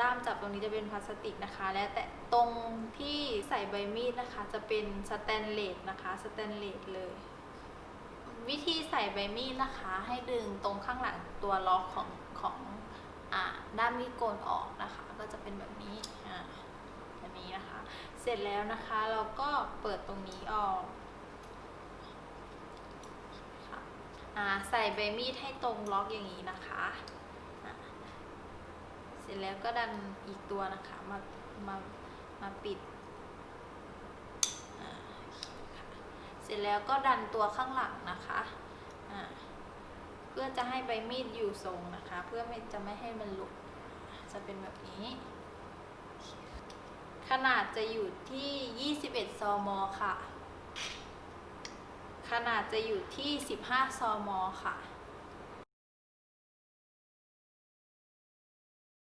ด้ามจับตรงนี้จะเป็นพลาสติกนะคะ และแต่ตรงที่ใส่ใบมีดนะคะ จะเป็นสแตนเลสนะคะสแตนเลสเลย วิธีใส่ใบมีดนะคะ ให้ดึงตรงข้างหลังตัวล็อกของของอด้ามมีดโกนออกนะคะ ก็จะเป็นแบบนี้อ่าแบบนี้นะคะ เสร็จแล้วนะคะเราก็เปิดตรงนี้ออกอ่าใส่ใบมีดให้ตรงล็อกอย่างนี้นะคะ แล้วก็ดันอีกตัวนะคะมามามาปิดเสร็จแล้วก็ดันตัวข้างหลังนะคะเพื่อจะให้ใบมีดอยู่ทรงนะคะ เพื่อไม่จะไม่ให้มันหลุดจะเป็นแบบนี้ ขนาดจะอยู่ที่ 21ซมค่ะ ขนาดจะอยู่ที่ 15ซมค่ะ